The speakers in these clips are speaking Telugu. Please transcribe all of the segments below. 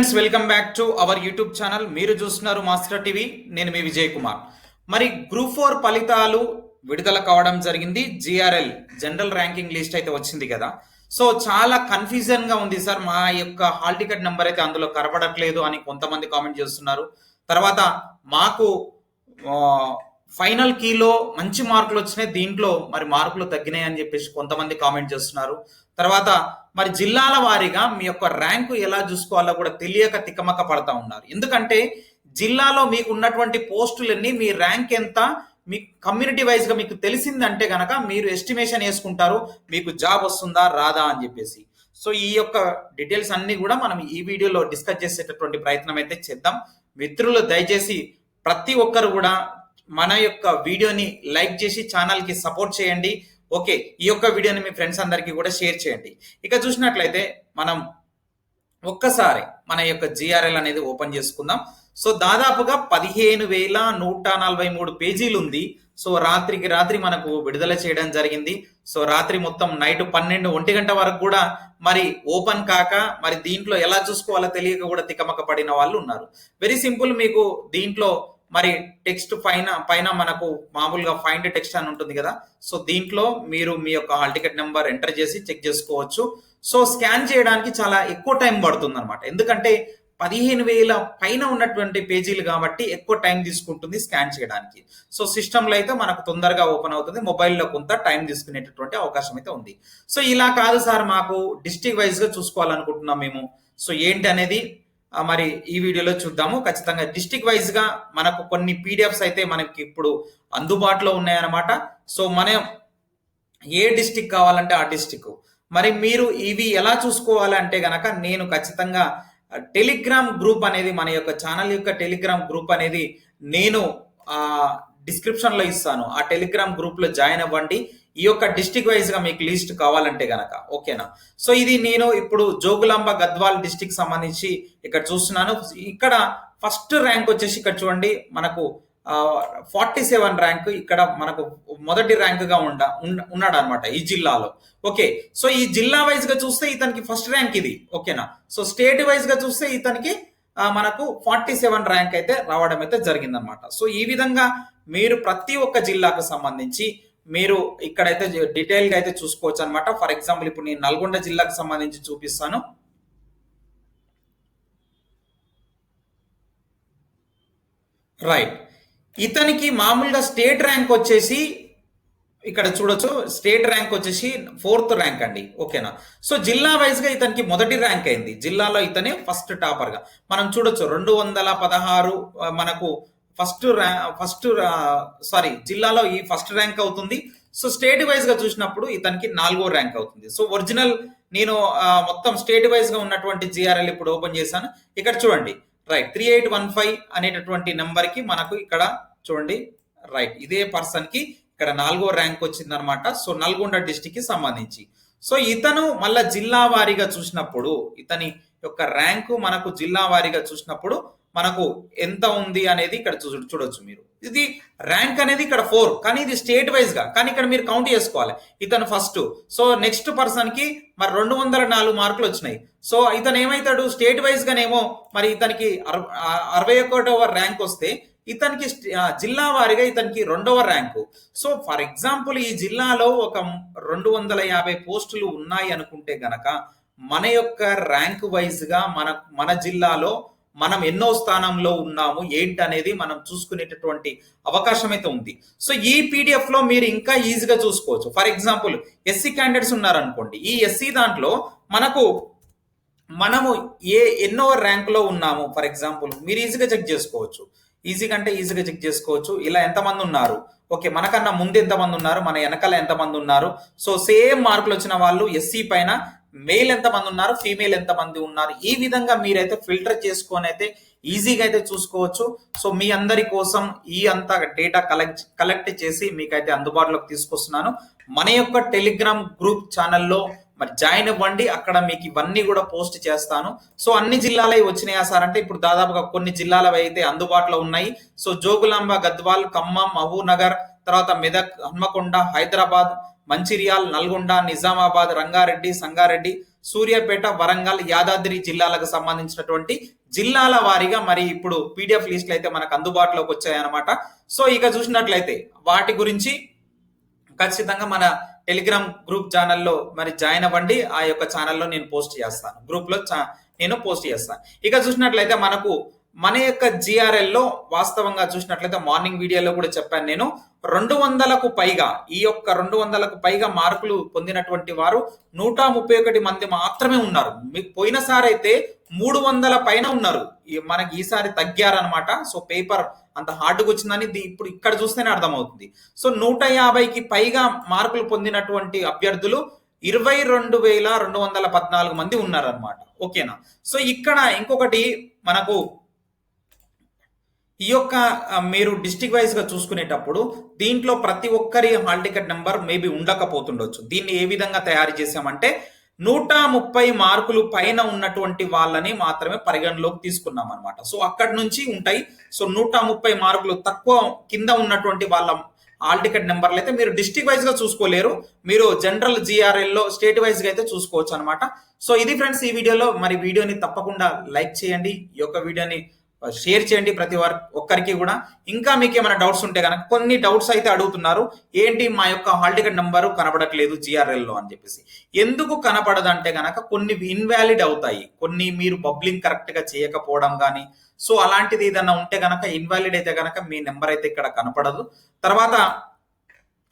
Friends welcome back to our YouTube channel మీరు చూస్తున్నారు మాస్టర్ టీవీ నేను మీ విజయ్ కుమార్. మరి గ్రూప్ ఫోర్ ఫలితాలు విడుదల కావడం జరిగింది. జిఆర్ఎల్ జనరల్ ర్యాంకింగ్ లిస్ట్ అయితే వచ్చింది కదా. సో చాలా కన్ఫ్యూజన్గా ఉంది సార్. మా యొక్క హాల్ టికెట్ నెంబర్ అయితే అందులో కనబడట్లేదు అని కొంతమంది కామెంట్ చేస్తున్నారు. తర్వాత మాకు ఫైనల్ కీలో మంచి మార్కులు వచ్చినాయి. దీంట్లో మరి మార్కులు తగ్గినాయి అని చెప్పేసి కొంతమంది కామెంట్ చేస్తున్నారు. తర్వాత మరి జిల్లాల వారీగా మీ యొక్క ర్యాంకు ఎలా చూసుకోవాలో కూడా తెలియక తికమక పడతా ఉన్నారు. ఎందుకంటే జిల్లాలో మీకు ఉన్నటువంటి పోస్టులన్నీ మీ ర్యాంక్ ఎంత మీ కమ్యూనిటీ వైజ్గా మీకు తెలిసిందంటే కనుక మీరు ఎస్టిమేషన్ వేసుకుంటారు. మీకు జాబ్ వస్తుందా రాదా అని చెప్పేసి. సో ఈ యొక్క డీటెయిల్స్ అన్ని కూడా మనం ఈ వీడియోలో డిస్కస్ చేసేటటువంటి ప్రయత్నం అయితే చేద్దాం. మిత్రులు దయచేసి ప్రతి ఒక్కరు కూడా మన యొక్క వీడియోని లైక్ చేసి ఛానల్కి సపోర్ట్ చేయండి. ఓకే ఈ యొక్క వీడియోని మీ ఫ్రెండ్స్ అందరికీ కూడా షేర్ చేయండి. ఇక చూసినట్లయితే మనం ఒక్కసారి మన యొక్క జిఆర్ఎల్ అనేది ఓపెన్ చేసుకుందాం. సో దాదాపుగా పదిహేను వేల నూట నలభై మూడు పేజీలు ఉంది. సో రాత్రికి రాత్రి మనకు విడుదల చేయడం జరిగింది. సో రాత్రి మొత్తం నైట్ పన్నెండు ఒంటి గంట వరకు కూడా మరి ఓపెన్ కాక మరి దీంట్లో ఎలా చూసుకోవాలో తెలియక కూడా తికమక పడిన వాళ్ళు ఉన్నారు. వెరీ సింపుల్ మీకు దీంట్లో మరి టెక్స్ట్ పైన పైన మనకు మామూలుగా ఫైండ్ టెక్స్ట్ అని ఉంటుంది కదా. సో దీంట్లో మీరు మీ యొక్క హాల్ టికెట్ నెంబర్ ఎంటర్ చేసి చెక్ చేసుకోవచ్చు. సో స్కాన్ చేయడానికి చాలా ఎక్కువ టైం పడుతుంది అనమాట ఎందుకంటే పదిహేను వేల పైన ఉన్నటువంటి పేజీలు కాబట్టి ఎక్కువ టైం తీసుకుంటుంది స్కాన్ చేయడానికి. సో సిస్టంలో అయితే మనకు తొందరగా ఓపెన్ అవుతుంది. మొబైల్లో కొంత టైం తీసుకునేటటువంటి అవకాశం అయితే ఉంది. సో ఇలా కాదు సార్ మాకు డిస్టిక్ వైజ్గా చూసుకోవాలనుకుంటున్నాం మేము. సో ఏంటి అనేది మరి ఈ వీడియోలో చూద్దాము. ఖచ్చితంగా డిస్టిక్ వైజ్గా మనకు కొన్ని పీడిఎఫ్స్ అయితే మనకి ఇప్పుడు అందుబాటులో ఉన్నాయన్నమాట. సో మనం ఏ డిస్టిక్ కావాలంటే ఆ డిస్టిక్ మరి మీరు ఇవి ఎలా చూసుకోవాలంటే గనక నేను ఖచ్చితంగా టెలిగ్రామ్ గ్రూప్ అనేది మన యొక్క ఛానల్ యొక్క టెలిగ్రామ్ గ్రూప్ అనేది నేను ఆ డిస్క్రిప్షన్లో ఇస్తాను. ఆ టెలిగ్రామ్ గ్రూప్లో జాయిన్ అవ్వండి. ఈ యొక్క డిస్టిక్ వైజ్గా మీకు లిస్ట్ కావాలంటే గనక ఓకేనా సో ఇది నేను ఇప్పుడు జోగులాంబ గద్వాల్ డిస్టిక్ సంబంధించి ఇక్కడ చూస్తున్నాను. ఇక్కడ ఫస్ట్ ర్యాంక్ వచ్చేసి ఇక్కడ చూడండి మనకు ఫార్టీ సెవెన్ ర్యాంక్ ఇక్కడ మనకు మొదటి ర్యాంక్గా ఉండ ఉన్నాడు అనమాట ఈ జిల్లాలో. ఓకే సో ఈ జిల్లా వైజ్గా చూస్తే ఇతనికి ఫస్ట్ ర్యాంక్ ఇది ఓకేనా సో స్టేట్ వైజ్గా చూస్తే ఇతనికి మనకు ఫార్టీ సెవెన్ ర్యాంక్ అయితే రావడం అయితే జరిగిందనమాట. సో ఈ విధంగా మీరు ప్రతి ఒక్క జిల్లాకు సంబంధించి మీరు ఇక్కడైతే డీటెయిల్గా అయితే చూసుకోవచ్చు అనమాట ఫర్ ఎగ్జాంపుల్ ఇప్పుడు నేను నల్గొండ జిల్లాకు సంబంధించి చూపిస్తాను. రైట్ ఇతనికి మామూలుగా స్టేట్ ర్యాంక్ వచ్చేసి ఇక్కడ చూడొచ్చు స్టేట్ ర్యాంక్ వచ్చేసి ఫోర్త్ ర్యాంక్ అండి. ఓకేనా సో జిల్లా వైజ్గా ఇతనికి మొదటి ర్యాంక్ అయింది. జిల్లాలో ఇతనే ఫస్ట్ టాపర్గా. మనం చూడొచ్చు రెండు వందల పదహారు మనకు ఫస్ట్ ఫస్ట్ సారీ జిల్లాలో ఈ ఫస్ట్ ర్యాంక్ అవుతుంది. సో స్టేట్ వైజ్గా చూసినప్పుడు ఇతనికి నాలుగో ర్యాంక్ అవుతుంది. సో ఒరిజినల్ నేను మొత్తం స్టేట్ వైజ్గా ఉన్నటువంటి జిఆర్ఎల్ ఇప్పుడు ఓపెన్ చేశాను. ఇక్కడ చూడండి. Right three eight one five అనేటటువంటి నెంబర్కి మనకు ఇక్కడ చూడండి. రైట్ ఇదే పర్సన్కి ఇక్కడ నాలుగో ర్యాంక్ వచ్చింది అనమాట సో నల్గొండ డిస్టిక్కి సంబంధించి. సో ఇతను మళ్ళా జిల్లా వారీగా చూసినప్పుడు ఇతని యొక్క ర్యాంకు మనకు జిల్లా వారీగా చూసినప్పుడు మనకు ఎంత ఉంది అనేది ఇక్కడ చూ చూడొచ్చు మీరు. ఇది ర్యాంక్ అనేది ఇక్కడ ఫోర్ కానీ ఇది స్టేట్ వైజ్గా కానీ ఇక్కడ మీరు కౌంట్ చేసుకోవాలి. ఇతను ఫస్ట్ సో నెక్స్ట్ పర్సన్కి మరి రెండు వందల నాలుగు మార్కులు వచ్చినాయి. సో ఇతను ఏమైతాడు? స్టేట్ వైజ్ గానేమో మరి ఇతనికి అరవై ఒకటవ ర్యాంక్ వస్తే ఇతనికి జిల్లా వారిగా ఇతనికి రెండవ ర్యాంకు సో ఫర్ ఎగ్జాంపుల్ ఈ జిల్లాలో ఒక రెండు వందల యాభై పోస్టులు ఉన్నాయి అనుకుంటే గనక మన యొక్క ర్యాంక్ వైజ్గా మన మన జిల్లాలో మనం ఎన్నో స్థానంలో ఉన్నాము ఏంటి అనేది మనం చూసుకునేటటువంటి అవకాశం అయితే ఉంది. సో ఈ పీడిఎఫ్లో మీరు ఇంకా ఈజీగా చూసుకోవచ్చు. ఫర్ ఎగ్జాంపుల్ ఎస్సీ క్యాండిడేట్స్ ఉన్నారనుకోండి. ఈ ఎస్సీ దాంట్లో మనకు మనము ఏ ఎన్నో ర్యాంక్లో ఉన్నాము ఫర్ ఎగ్జాంపుల్ మీరు ఈజీగా చెక్ చేసుకోవచ్చు. ఈజీగా అంటే ఈజీగా చెక్ చేసుకోవచ్చు. ఇలా ఎంతమంది ఉన్నారు? ఓకే మనకన్నా ముందు ఎంతమంది ఉన్నారు? మన వెనకాల ఎంతమంది ఉన్నారు? సో సేమ్ మార్కులు వచ్చిన వాళ్ళు ఎస్సీ పైన మేల్ ఎంతమంది ఉన్నారు ఫీమేల్ ఎంతమంది ఉన్నారు? ఈ విధంగా మీరైతే ఫిల్టర్ చేసుకొని అయితే ఈజీగా అయితే చూసుకోవచ్చు. సో మీ అందరి కోసం ఈ అంతా డేటా కలెక్ట్ కలెక్ట్ చేసి మీకైతే అందుబాటులోకి తీసుకొస్తున్నాను. మన యొక్క టెలిగ్రామ్ గ్రూప్ ఛానల్లో మరి జాయిన్ అవ్వండి. అక్కడ మీకు ఇవన్నీ కూడా పోస్ట్ చేస్తాను. సో అన్ని జిల్లాలే వచ్చినాయా సార్? అంటే ఇప్పుడు దాదాపుగా కొన్ని జిల్లాలవి అయితే అందుబాటులో ఉన్నాయి. సో జోగులాంబ గద్వాల్ ఖమ్మం మహూనగర్ తర్వాత మెదక్ హన్మకొండ హైదరాబాద్ మంచిర్యాల్ నల్గొండ నిజామాబాద్ రంగారెడ్డి సంగారెడ్డి సూర్యాపేట వరంగల్ యాదాద్రి జిల్లాలకు సంబంధించినటువంటి జిల్లాల వారీగా మరి ఇప్పుడు పీడిఎఫ్ లిస్టులు అయితే మనకు అందుబాటులోకి వచ్చాయన్నమాట. సో ఇక చూసినట్లయితే వాటి గురించి ఖచ్చితంగా మన టెలిగ్రామ్ గ్రూప్ ఛానల్లో మరి జాయిన్ అవ్వండి. ఆ యొక్క ఛానల్లో నేను పోస్ట్ చేస్తాను. గ్రూప్లో చా- నేను పోస్ట్ చేస్తాను. ఇక చూసినట్లయితే మనకు మన యొక్క జిఆర్ఎల్లో వాస్తవంగా చూసినట్లయితే మార్నింగ్ వీడియోలో కూడా చెప్పాను నేను. రెండు వందలకు పైగా ఈ యొక్క రెండు వందలకు పైగా మార్కులు పొందినటువంటి వారు నూట ముప్పై ఒకటి మంది మాత్రమే ఉన్నారు. మీకు పోయినసారి అయితే మూడు వందల పైన ఉన్నారు. ఈ- మనకి ఈసారి తగ్గారనమాట సో పేపర్ అంత హార్డ్గా వచ్చిందని ఇప్పుడు ఇక్కడ చూస్తేనే అర్థమవుతుంది. సో నూట యాభైకి పైగా మార్కులు పొందినటువంటి అభ్యర్థులు ఇరవై రెండు వేల రెండు వందల పద్నాలుగు మంది ఉన్నారనమాట ఓకేనా? సో ఇక్కడ ఇంకొకటి మనకు ఈ యొక్క మీరు డిస్టిక్ వైజ్గా చూసుకునేటప్పుడు దీంట్లో ప్రతి ఒక్కరి హాల్ టికెట్ నెంబర్ మేబీ ఉండకపోతుండొచ్చు. దీన్ని ఏ విధంగా తయారు చేసామంటే నూట ముప్పై మార్కులు పైన ఉన్నటువంటి వాళ్ళని మాత్రమే పరిగణలోకి తీసుకున్నాం అనమాట సో అక్కడి నుంచి ఉంటాయి. సో నూట ముప్పై మార్కులు తక్కువ కింద ఉన్నటువంటి వాళ్ళ హాల్ టికెట్ నెంబర్లు అయితే మీరు డిస్టిక్ వైజ్గా చూసుకోలేరు. మీరు జనరల్ జిఆర్ఎల్లో స్టేట్ వైజ్గా అయితే చూసుకోవచ్చు అనమాట సో ఇది ఫ్రెండ్స్ ఈ వీడియోలో. మరి వీడియోని తప్పకుండా లైక్ చేయండి. ఈ యొక్క వీడియోని షేర్ చేయండి ప్రతి వారి ఒక్కరికి కూడా. ఇంకా మీకు ఏమైనా డౌట్స్ ఉంటే కనుక కొన్ని డౌట్స్ అయితే అడుగుతున్నారు. ఏంటి మా యొక్క హాల్ టికెట్ నెంబరు కనబడట్లేదు GRL లో అని చెప్పేసి. ఎందుకు కనపడదంటే కనుక కొన్ని ఇన్వాలిడ్ అవుతాయి. కొన్ని మీరు బబ్లింగ్ కరెక్ట్గా చేయకపోవడం కానీ సో అలాంటిది ఏదైనా ఉంటే కనుక ఇన్వాలిడ్ అయితే కనుక మీ నెంబర్ అయితే ఇక్కడ కనపడదు. తర్వాత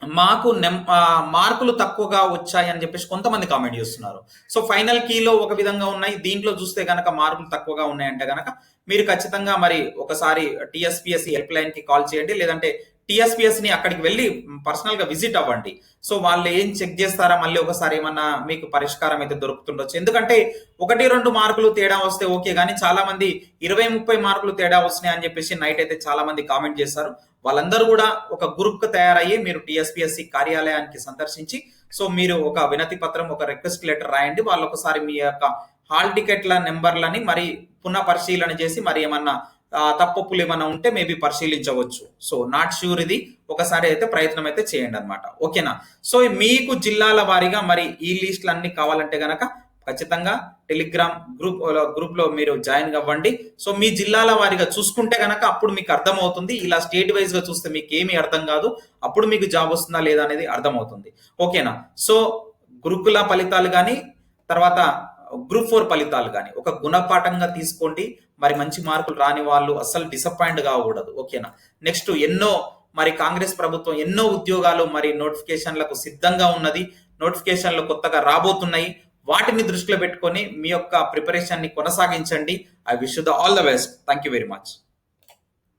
మాకు ఆ, మార్కులు తక్కువగా వచ్చాయి అని చెప్పేసి కొంతమంది కామెంట్ చేస్తున్నారు. సో ఫైనల్ కీలో ఒక విధంగా ఉన్నాయి. దీంట్లో చూస్తే గనక మార్కులు తక్కువగా ఉన్నాయంటే గనక మీరు ఖచ్చితంగా మరి ఒకసారి టీఎస్పీఎస్సీ హెల్ప్ లైన్కి కాల్ చేయండి. లేదంటే టిఎస్పిఎస్ని అక్కడికి వెళ్ళి పర్సనల్గా విజిట్ అవ్వండి. సో వాళ్ళు ఏం చెక్ చేస్తారా? మళ్ళీ ఒకసారి ఏమన్నా మీకు పరిష్కారం అయితే దొరుకుతుండొచ్చు. ఎందుకంటే ఒకటి రెండు మార్కులు తేడా వస్తే ఓకే కానీ చాలా మంది ఇరవై ముప్పై మార్కులు తేడా వస్తున్నాయి అని చెప్పేసి నైట్ అయితే చాలా మంది కామెంట్ చేశారు వాళ్ళందరూ కూడా ఒక గ్రూప్కు తయారయ్యి మీరు టిఎస్పిఎస్సి కార్యాలయానికి సందర్శించి సో మీరు ఒక వినతి పత్రం ఒక రిక్వెస్ట్ లెటర్ రాయండి. వాళ్ళు ఒకసారి మీ యొక్క హాల్ టికెట్ల నెంబర్లని మరి పునః పరిశీలన చేసి మరి ఏమన్నా తప్పప్పులు ఏమైనా ఉంటే మేబీ పరిశీలించవచ్చు. సో నాట్ షూర్ ఇది. ఒకసారి అయితే ప్రయత్నం అయితే చేయండి అనమాట ఓకేనా? సో మీకు జిల్లాల వారీగా మరి ఈ లిస్టులు అన్ని కావాలంటే గనక ఖచ్చితంగా టెలిగ్రామ్ గ్రూప్ గ్రూప్లో మీరు జాయిన్ అవ్వండి. సో మీ జిల్లాల వారీగా చూసుకుంటే కనుక అప్పుడు మీకు అర్థమవుతుంది. ఇలా స్టేట్ వైజ్గా చూస్తే మీకు ఏమీ అర్థం కాదు. అప్పుడు మీకు జాబ్ వస్తుందా లేదా అనేది అర్థమవుతుంది. ఓకేనా? సో గురుకుల ఫలితాలు కానీ తర్వాత గ్రూప్ ఫోర్ ఫలితాలు కానీ. ఒక గుణపాఠంగా తీసుకోండి. మరి మంచి మార్కులు రాని వాళ్ళు అస్సలు డిసప్పాయింట్ కాకూడదు ఓకేనా? నెక్స్ట్ ఎన్నో మరి కాంగ్రెస్ ప్రభుత్వం ఎన్నో ఉద్యోగాలు మరి నోటిఫికేషన్లకు సిద్ధంగా ఉన్నది. నోటిఫికేషన్లు కొత్తగా రాబోతున్నాయి. వాటిని దృష్టిలో పెట్టుకొని మీ యొక్క ప్రిపరేషన్ని కొనసాగించండి I wish the all the best thank you very much